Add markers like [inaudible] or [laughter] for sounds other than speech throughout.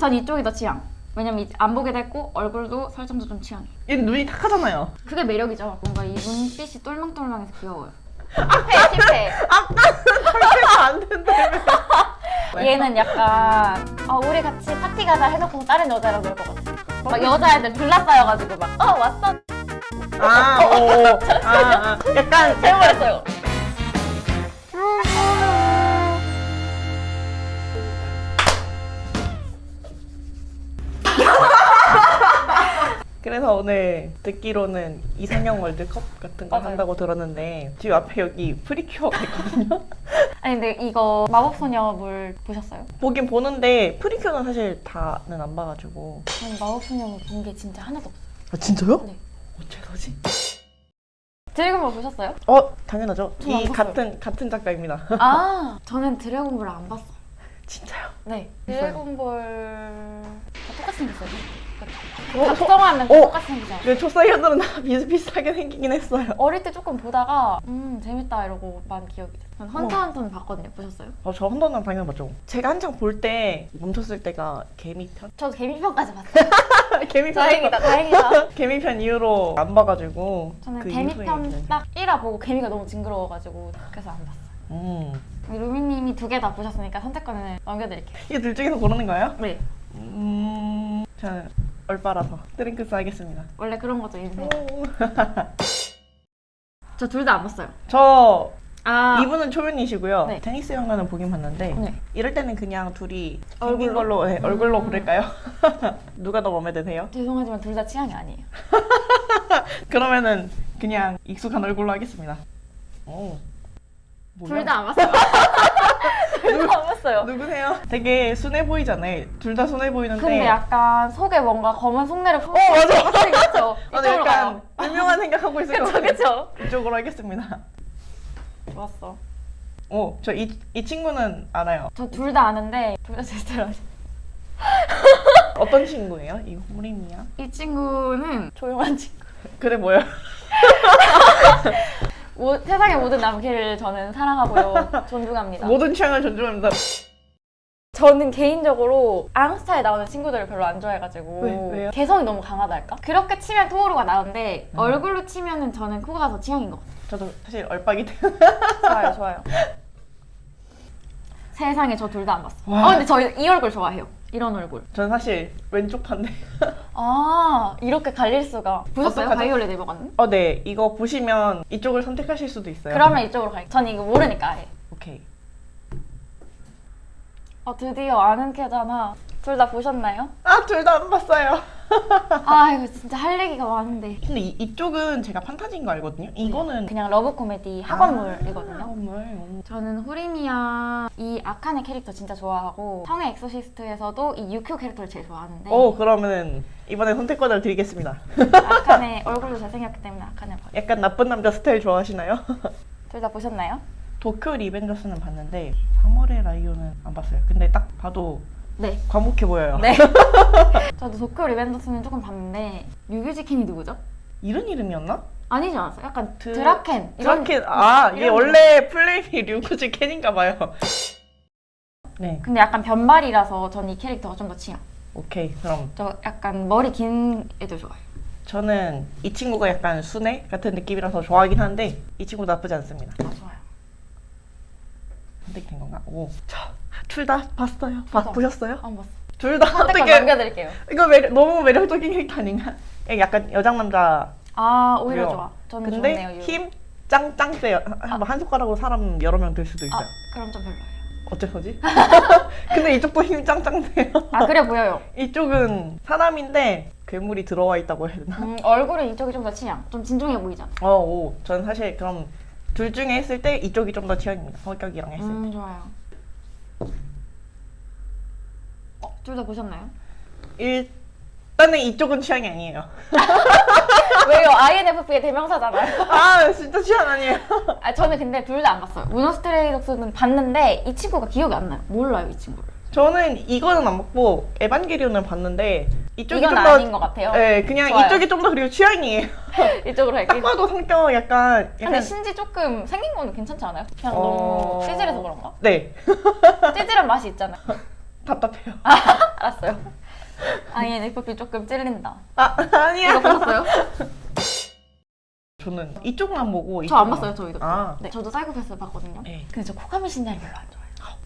전 이쪽이 더 취향. 왜냐면 안 보게 됐고 얼굴도 설정도 좀 취향이. 얘는 눈이 탁하잖아요. 그게 매력이죠. 뭔가 이 눈빛이 똘망똘망해서 귀여워요. 힙해 힙해. 설계가 안 된다며. 얘는 약간 아 우리 같이 파티 가자 해놓고 다른 여자랑 놀 것 같아. 막 여자애들 둘러싸여가지고 막 어 왔어. 아, 오. 아, 아. 약간 잘못했어요. 그래서 오늘 듣기로는 이상형 월드컵 같은 거 맞아요. 한다고 들었는데 지금 앞에 여기 프리큐어가 있거든요. [laughs] 아니 근데 이거 마법소녀 물 보셨어요? 보긴 보는데 프리큐어는 사실 다는 안 봐가지고. 저는 마법소녀 물 본 게 진짜 하나도 없어요. 아 진짜요? 네. 어째서지? 드래곤볼 보셨어요? 어 당연하죠. 안이 봤어요. 같은 같은 작가입니다. 아 [laughs] 저는 드래곤볼을 안 봤어요. 진짜요? 네. 있어요. 드래곤볼 다 똑같이 생겼어요. 어, 각성하면 어? 똑같이 생기잖아요. 근데 초사이언들은 다 [laughs] 비슷비슷하게 생기긴 했어요. 어릴 때 조금 보다가 음 재밌다 이러고 만 기억이 돼요. 전 헌터헌터는 봤거든요. 보셨어요? 어, 저 헌터는 당연히 봤죠. 제가 한창 볼 때 멈췄을 때가 개미편? [laughs] 저도 개미편까지 봤어요. [laughs] 개미편. 다행이다 다행이다. 개미편 이후로 안 봐가지고. 저는 그 개미편 이후에 딱 1화 보고 개미가 너무 징그러워가지고 그래서 안 봤어요. 음. 루미님이 두 개 다 보셨으니까 선택권을 넘겨드릴게요. 이둘 중에서 고르는 거예요? 네. 음. 저는 얼빠라서 드링크스 하겠습니다. 원래 그런 거죠 인생. 오. [laughs] 저둘 다 안 봤어요. 저 아 이분은 초면이시고요. 네. 테니스 영화는 보긴 봤는데 네. 이럴 때는 그냥 둘이 얼굴로? 걸로 네, 얼굴로 음. 고를까요? [laughs] 누가 더 마음에 드세요? 죄송하지만 둘 다 취향이 아니에요. [laughs] 그러면은 그냥 익숙한 얼굴로 하겠습니다. 오. 뭐야? 둘다 안 봤어요. 봤어요. 누구세요? 되게 순해 보이잖아요. 둘 다 순해 보이는데. 근데 약간 속에 뭔가 검은 속내를 어 맞아. 그렇죠. 아, 이쪽으로 네, 약간 가요. 유명한 생각하고 있을 것 그쵸 같아요. 그쵸. 이쪽으로 하겠습니다. 좋았어. 오, 저 이 이 친구는 알아요. 저 둘 다 아는데 둘 다제 스타일 아니에요. [laughs] 어떤 친구예요? 이 호림이야? 이 친구는 조용한 친구. 그래 뭐야? [laughs] 모- 세상의 모든 남캐를 저는 사랑하고요. [laughs] 존중합니다. 모든 취향을 존중합니다. 저는 개인적으로 앙스타에 나오는 친구들을 별로 안 좋아해가지고 왜? 왜요? 개성이 너무 강하달까? 그렇게 치면 토오루가 나오는데 음. 얼굴로 치면은 저는 코가 더 취향인 것 같아요. 저도 사실 얼빠기 때문에. 좋아요, [laughs] 좋아요. 세상에 저 둘 다 안 봤어. 와. 어, 근데 저 이 얼굴 좋아해요. 이런 얼굴. 저는 사실 왼쪽 반대. 아, 이렇게 갈릴 수가. 보셨어요? 어떡하죠? 바이올렛 에버가는? 어, 네. 이거 보시면 이쪽을 선택하실 수도 있어요. 그러면 이쪽으로 갈게요. 전 이거 모르니까 아예. 오케이. 어, 드디어 아는 캐잖아. 둘 다 보셨나요? 아, 둘 다 안 봤어요. 아, 이거 진짜 할 얘기가 많은데. 근데 이, 이쪽은 제가 판타지인 거 알거든요. 이거는 그냥 러브 코미디 학원물이거든요. 학원물. 음. 저는 호리미야 이 아카네 캐릭터 진짜 좋아하고 성의 엑소시스트에서도 이 유큐 캐릭터를 제일 좋아하는데 오, 그러면 이번에 선택권을 드리겠습니다. 아카네 [laughs] 얼굴도 잘생겼기 때문에 아카네 봐. 약간 나쁜 남자 스타일 좋아하시나요? [laughs] 둘 다 보셨나요? 도쿄 리벤저스는 봤는데 3월의 라이온은 안 봤어요. 근데 딱 봐도 네. 과묵해 보여요. 네. [laughs] 저도 도쿄 리벤더스는 조금 봤는데 유규지 캔이 누구죠? 이런 이름이었나? 아니지 않았어요? 약간 드- 드라켄 이런 드라켄. 아, 이게 이런 원래 플레임이 류구지 캔인가 봐요. 네. 근데 약간 변발이라서 전 이 캐릭터가 좀더 취향. 오케이. 그럼 저 약간 머리 긴 애들 좋아해요. 저는 이 친구가 약간 순애 같은 느낌이라서 좋아하긴 하는데 이 친구 나쁘지 않습니다. 아 좋아요. 선택된 건가? 오. 자, 둘 다 봤어요. 봐, 다 보셨어요? 안 봤어. 둘 다 선택권 어떻게 남겨드릴게요. 이거 매력, 너무 매력적인 캐릭터 아닌가? 약간 여장 남자 아 오히려 그래요. 좋아. 저는 근데 좋네요. 유. 힘 짱짱 세요. 한, 한 손가락으로 사람 여러 명 될 수도 있어요. 아 그럼 좀 별로예요. 어째서지? [laughs] 근데 이쪽도 힘 짱짱 세요. 아 그래 보여요. 이쪽은 사람인데 괴물이 들어와 있다고 해야 되나? 음, 얼굴은 이쪽이 좀더 취향. 좀 진중해 보이잖아. 어, 오. 전 사실 그럼 둘 중에 했을 때 이쪽이 좀 더 취향입니다. 성격이랑 했을 때. 음 좋아요. 어, 둘다 보셨나요? 일단은 이쪽은 취향이 아니에요. [laughs] 왜요? INFP의 대명사잖아요. 아, 진짜 취향 아니에요. 아 저는 근데 둘 다 안 봤어요. 문어 스트레이 독스는 봤는데 이 친구가 기억이 안 나요. 몰라요 이 친구를. 저는 이거는 안 먹고 에반게리온을 봤는데 이쪽이 이건 좀 더 아닌 것 같아요. 네, 그냥 좋아요. 이쪽이 좀 더 그리고 취향이에요. [laughs] 이쪽으로 딱 갈게요. 봐도 성격 약간 근데 약간 신지 조금 생긴 거는 괜찮지 않아요? 그냥 어. 너무 찌질해서 그런가? 네. [laughs] 찌질한 맛이 있잖아요. 답답해요. [laughs] 알았어요. INFP 조금 찔린다. 아 아니야. 이거 보셨어요? 저는 이쪽만 보고 저 안 이쪽만. 봤어요, 저희도. 아 네, 저도 사이코패스 봤거든요. 네. 근데 저 코가미 신나를 별로 안 좋아해요.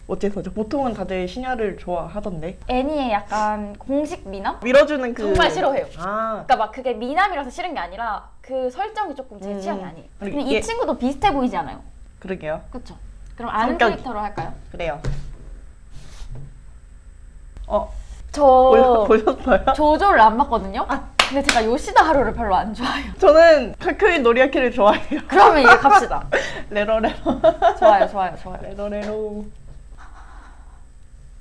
어째서 죠? 보통은 다들 신야를 좋아하던데 애니의 약간 공식 미남? 밀어주는 그 정말 싫어해요. 아 그러니까 막 그게 미남이라서 싫은 게 아니라 그 설정이 조금 제 음. 취향이 아니에요. 아니, 근데 이게- 이 친구도 비슷해 보이지 않아요? 그러게요. 그렇죠. 그럼 아는 성격이- 캐릭터로 할까요? 그래요. 어 저 보셨어요? 조조를 안 봤거든요. 근데 제가 요시다 하루를 별로 안 좋아해요. 저는 카크인 노리아키를 좋아해요. 그러면 이게 갑시다. [laughs] 레로레로 좋아요, 좋아요, 좋아요. 레로레로.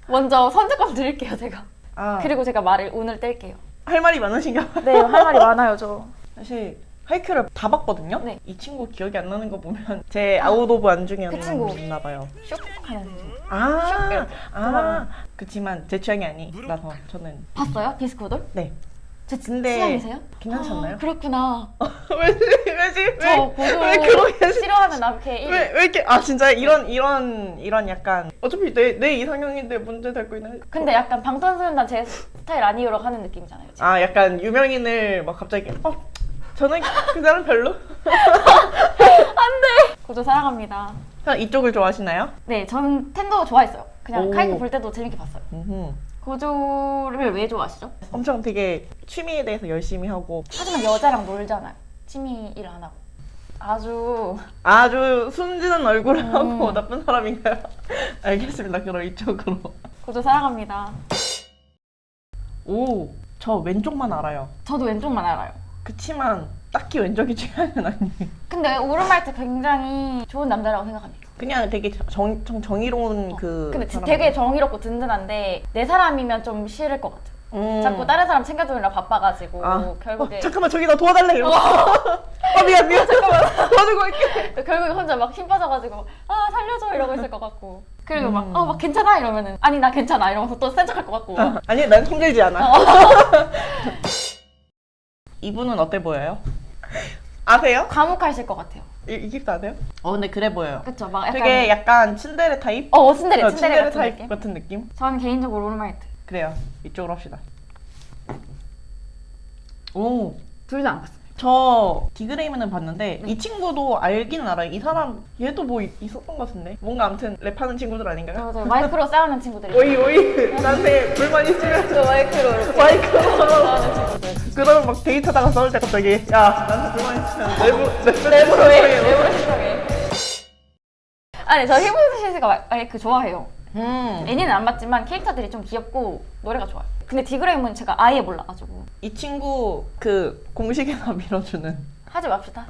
먼저 선택권 드릴게요, 제가. 아 그리고 제가 말을 운을 뗄게요. 할 말이 많으신가 봐요. 네, 할 말이 많아요, 저. 사실 하이큐를 다 봤거든요. 네. 이 친구 기억이 안 나는 거 보면 제 아웃 오브 안 중에 그 친구. 있나 봐요. 슉 하는 거. 아, 이렇게 아. 그치만 제 취향이 아니라서 저는 봤어요? 비스코돌? 네 제 근데 취향이세요? 괜찮으셨나요? 아, 그렇구나. [laughs] 왜지 왜지 저 왜, 왜 그러게 싫어하는 남캐 1위. 왜, 왜 이렇게 아 진짜 이런 이런 이런 약간 어차피 내, 내 이상형인데 문제 될거 있나 근데 약간 방탄소년단 제 스타일 아니오라고 하는 느낌이잖아요. 지금. 아 약간 유명인을 막 갑자기 어 저는 그 사람 별로 [laughs] 고조 사랑합니다. 그냥 이쪽을 좋아하시나요? 네, 저는 텐도 좋아했어요. 그냥 오. 카이크 볼 때도 재밌게 봤어요. 음흠. 고조를 왜 좋아하시죠? 엄청 되게 취미에 대해서 열심히 하고 하지만 여자랑 놀잖아요. 취미 일 안 하고. 아주 아주 순진한 얼굴을 하고 음. 나쁜 사람인가요? [laughs] 알겠습니다. 그럼 이쪽으로. 고조 사랑합니다. 오, 저 왼쪽만 알아요. 저도 왼쪽만 알아요. 그치만 딱히 왼쪽이 취향은 아니에요. 근데 오르말트 굉장히 좋은 남자라고 생각합니다. 그냥 되게 정, 정, 정의로운 그. 근데 지- 사람. 되게 정의롭고 든든한데 내 사람이면 좀 싫을 것 같아요. 음. 자꾸 다른 사람 챙겨주느라 바빠가지고 아, 결국에 어, 잠깐만 저기 나 도와달래 이러고. 아 미안 미안 잠깐만 도와주고 할게. 결국에 혼자 막 힘 빠져가지고 아 살려줘 이러고 있을 것 같고 그리고 막 음. 어막 괜찮아 이러면은 아니 나 괜찮아 이러면서 또 센 척할 것 같고 아니 난 힘들지 않아. 어. [laughs] 이분은 어때 보여요? 아세요? 과묵하실 것 같아요. 이, 이 깁도 아세요? 어 근데 그래 보여요. 그쵸 막 약간 되게 약간 츤데레 타입? 어 츤데레 어, 츤데레 같은 타입 느낌. 같은 느낌? 저는 개인적으로 오르말트 그래요. 이쪽으로 합시다. 오, 둘다 안 봤어요. 저 디그레이면은 봤는데 네. 이 친구도 알기는 알아요. 이 사람 얘도 뭐 있- 있었던 것 같은데. 뭔가 아무튼 랩하는 친구들 아닌가요? 저, 저 마이크로 싸우는 친구들이 오이 오이. 나한테 불만 있으면. 저 마이크로. 마이크로. 싸우는 친구들 그러면 막 데이트하다가 싸울 때 갑자기 야 나한테 불만 있으면. 내부 랩으로 해 랩으로 아니 저 히브리스 시스가 마이크 좋아해요. 음. 애니는 안 봤지만 캐릭터들이 좀 귀엽고 노래가 좋아요 근데 디그레임은 제가 아예 몰라가지고 이 친구 그 공식에서 [laughs] 밀어주는 하지 맙시다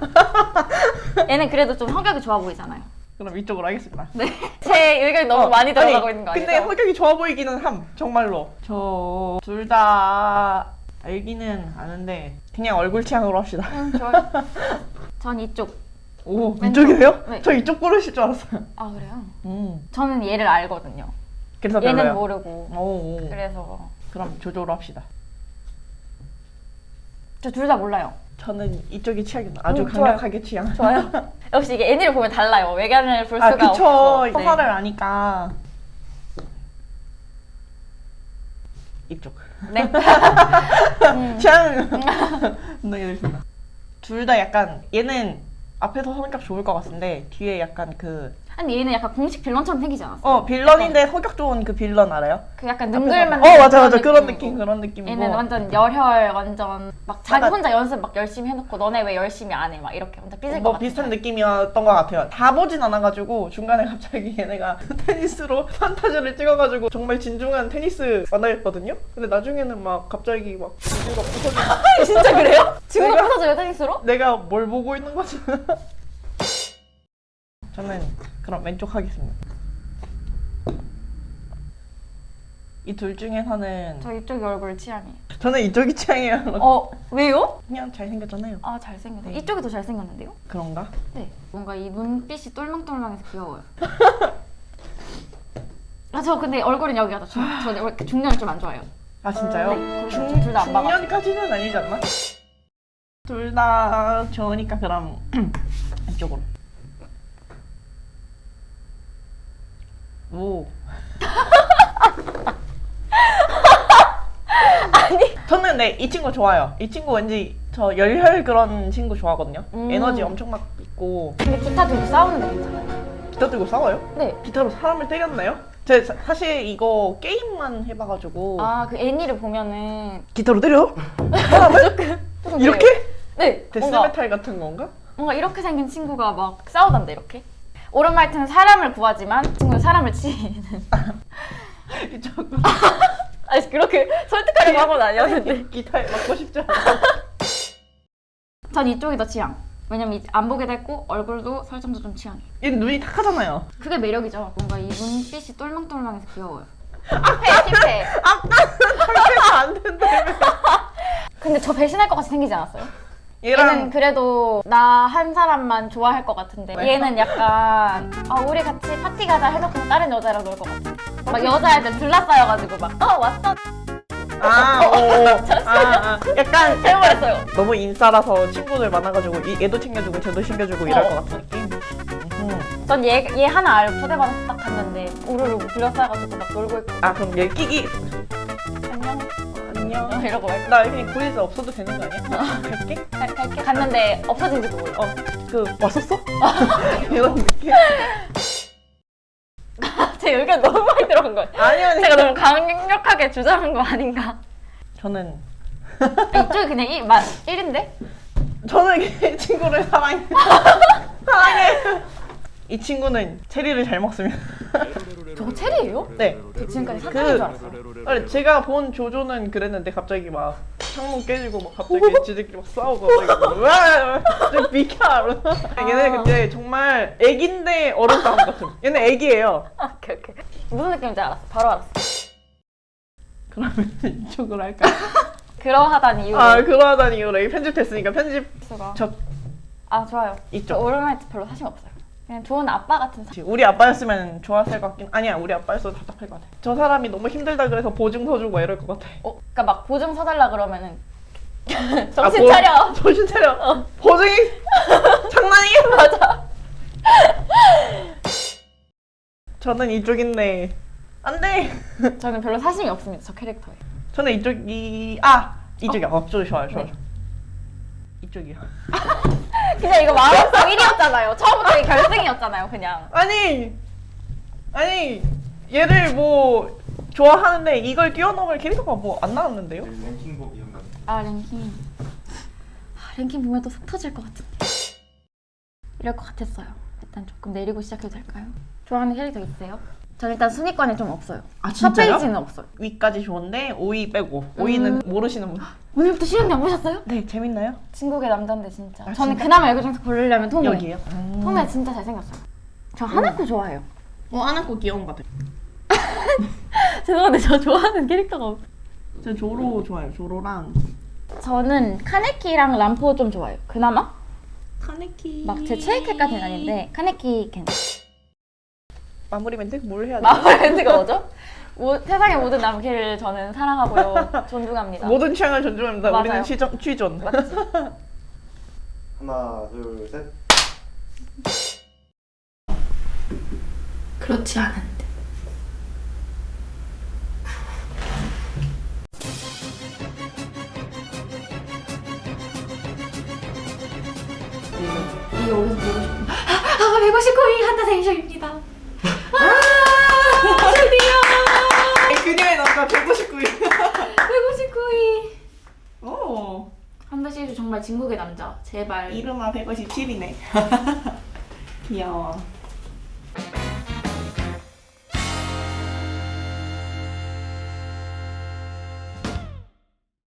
얘는 그래도 좀 성격이 좋아 보이잖아요 그럼 이쪽으로 하겠습니다. 네. 제 의견이 너무 어, 많이 들어가고 아니, 있는 거 아니죠? 근데 성격이 좋아 보이기는 함 정말로. 저 둘 다 알기는 아는데 그냥 얼굴 취향으로 합시다. 음, 좋아요. [laughs] 전 이쪽. 오 왼쪽. 이쪽이세요? 네. 저 이쪽 고르실 줄 알았어요. 아 그래요? 음. 저는 얘를 알거든요. 그래서 얘는 별로요. 모르고. 오, 오. 그래서 그럼 조조로 합시다. 저 둘 다 몰라요. 저는 이쪽이 취향이 아주 음, 좋아요. 강력하게 취향. 좋아요. [laughs] 역시 이게 애니를 보면 달라요. 외관을 볼 아 수가 그쵸. 없어. 네. 서사를 아니까. 이쪽. 네. [laughs] 음. 취향. [laughs] 분명히 되신다. 둘다 약간 얘는 앞에서 성격 좋을 것 같은데 뒤에 약간 그 아니 얘는 약간 공식 빌런처럼 생기지 않았어? 어 빌런인데 성격 좋은 그 빌런 알아요? 그 약간 능글만. 막- 어 맞아 맞아 그런 느낌 그런 느낌이고 얘는 완전 열혈 완전 막 자기 약간- 혼자 연습 막 열심히 해놓고 너네 왜 열심히 안 해? 막 이렇게 혼자 삐질 것 뭐 같아. 비슷한 느낌이었던 것 같아요. 다 보진 않아가지고 중간에 갑자기 [laughs] 얘네가 [laughs] 테니스로 판타지를 찍어가지고 정말 진중한 테니스 만나겠거든요. 근데 나중에는 막 갑자기 막 지구가 부서지고 [laughs] 진짜 그래요? 지구가 내가- 부서져요 테니스로? 내가 뭘 보고 있는 거지? 저는 그럼 왼쪽 하겠습니다. 이 둘 중에서는 저 이쪽이 얼굴 취향이에요. 저는 이쪽이 취향이에요. 어 왜요? 그냥 잘생겼잖아요. 아 잘생겼네. 네. 이쪽이 더 잘생겼는데요? 그런가? 네. 뭔가 이 눈빛이 똘망똘망해서 귀여워요. [laughs] 아 저 근데 얼굴은 여기가 더 중, 저 중년 좀안 좋아해요. 아 진짜요? 네. 중, 둘다 안 봐가지고. 중년까지는 아니지 않나? 둘 다 좋으니까 그럼 [clears throat] 이쪽으로. 오. [laughs] 저는 네, 이 친구 좋아요. 이 친구 왠지 저 열혈 그런 친구 좋아하거든요. 음. 에너지 엄청 막 있고 근데 기타 들고 싸우는데 괜찮아요. 기타 들고 싸워요? 네. 기타로 사람을 때렸나요? 제 사- 사실 이거 게임만 해봐가지고 아, 그 애니를 보면은 기타로 때려? [laughs] 조금 이렇게? 그래요. 네. 뭔가, 데스메탈 같은 건가? 뭔가 이렇게 생긴 친구가 막 싸우던데 이렇게. 오른말트는 사람을 구하지만 친구는 사람을 치는. 이쪽으로 아니 그렇게 설득하려고 한건 아니었는데. 기타에 맞고 싶지 않아. 전 이쪽이 더 취향. 왜냐면 안 보게 됐고 얼굴도 설정도 좀 취향이. 얘는 눈이 탁하잖아요. 그게 매력이죠. 뭔가 이 눈빛이 똘망똘망해서 귀여워요. 힙해 힙해. 설계가 안 된다며. 근데 저 배신할 것 같이 생기지 않았어요? 얘는 얘랑 그래도 나 한 사람만 좋아할 것 같은데 왜? 얘는 약간 아 우리 같이 파티 가자 해놓고 다른 여자랑 놀 것 같아. 막 여자애들 둘러싸여가지고 막 어 왔어 아, [laughs] 오, 아, 아, 약간 해버렸어요. 너무 인싸라서 친구들 많아가지고 이 얘도 챙겨주고 쟤도 챙겨주고 이럴 어. 것 같은 느낌. 음. 전 얘 얘 하나 알고 초대받아서 딱 갔는데 우르르 둘러싸여가지고 막 놀고 있고 아 그럼 얘 끼기 안녕 안녕. 어, 이러고 말나 그냥 구리에서 없어도 되는 거 아니야? 갈게. 갈- 갈게 갔는데 없어진지도 몰라. 어, 그 왔었어? [laughs] 이런 느낌. [laughs] 제 의견 너무 많이 들어간 거예요. 아니요, 아니요. 제가 너무 강력하게 주장한 거 아닌가? 저는 아, 이쪽이 그냥 1, 만 1인데? 저는 이 친구를. 사랑해. [laughs] 이 친구는 체리를 잘 먹습니다. [laughs] 저거 체리예요? 네. 저 지금까지 그- 사탕인 줄 알았어요. 아니, 제가 본 조조는 그랬는데 갑자기 막 창문 깨지고 막 갑자기 [laughs] 지들끼리 막 싸우고 막 와, 좀 비켜. 얘네 근데 정말 애기인데 어른 싸움 같은. 얘는 애기예요. 아, 오케이 오케이. 무슨 느낌인지 알았어. 바로 알았어. 그러면 [laughs] 이쪽으로 할까? 그러하단 이유로. 아 그러하다니 이거 이 편집됐으니까 편집 수가. 저 아 좋아요. 저 이쪽. 오르마이트 별로 사심 없어요. 그냥 좋은 아빠 같은 사람. 우리 아빠였으면 좋았을 것 같긴 아니야 우리 아빠였어도 답답할 것 같아 저 사람이 너무 힘들다 그래서 보증 서주고 이럴 것 같아 어, 그러니까 막 보증 서달라 그러면은 아, [laughs] 정신 보- 차려. 정신 차려 보증이 [laughs] 장난이야 맞아. 저는 이쪽인데 안돼 [laughs] 저는 별로 사심이 없습니다. 저 캐릭터에. 저는 이쪽이 아 이쪽이야 어, 저기 좋아요 좋아요 네. 이쪽이요 그냥 이거 마음속 1위였잖아요. 처음부터 이게 결승이었잖아요. 그냥. 아니 아니 얘를 뭐 좋아하는데 이걸 뛰어넘을 캐릭터가 뭐 안 나왔는데요? 랭킹복 이런 거. 아 랭킹. 아, 랭킹 보면 또 속 터질 것 같은데. 이럴 것 같았어요. 일단 조금 내리고 시작해도 될까요? 좋아하는 캐릭터 있어요? 전 일단 순위권에 좀 없어요. 아, 첫? 페이지는 없어요. 위까지 좋은데 5위 빼고 5위는 모르시는 분 오늘부터 시간이 안 보셨어요? 네 재밌나요? 진국의 남자인데 진짜. 아, 저는 진짜? 그나마 여기 중에서 고르려면 토메. 여기요? 음. 토메 진짜 잘생겼어요. 저 하나코 좋아해요. 어 안았고 귀여운 것 같아요 [laughs] 죄송한데 저 좋아하는 캐릭터가 없. 저 조로 좋아요. 조로랑 저는 카네키랑 람포 좀 좋아해요. 그나마 카네키. 막 제 최애캐까지는 아닌데 카네키 괜. 마무리 멘트 뭘 해야 돼? 마블 렌즈가 뭐죠? 모, 세상의 모든 남캐를 저는 사랑하고요. [laughs] 존중합니다. 모든 취향을 존중합니다. 맞아요. 우리는 취존, 취존. 맞지? [laughs] 하나, 둘, 셋. 그렇지 않은데. 이게 여기서 보고 싶은 [gasps] 아, 159위 한타 생쇼입니다. 아, 드디어 그녀의 남자 159위. 159위. 오. 한타 시리즈 정말 진국의 남자. 제발. 이름아 157이네. [laughs] 귀여워.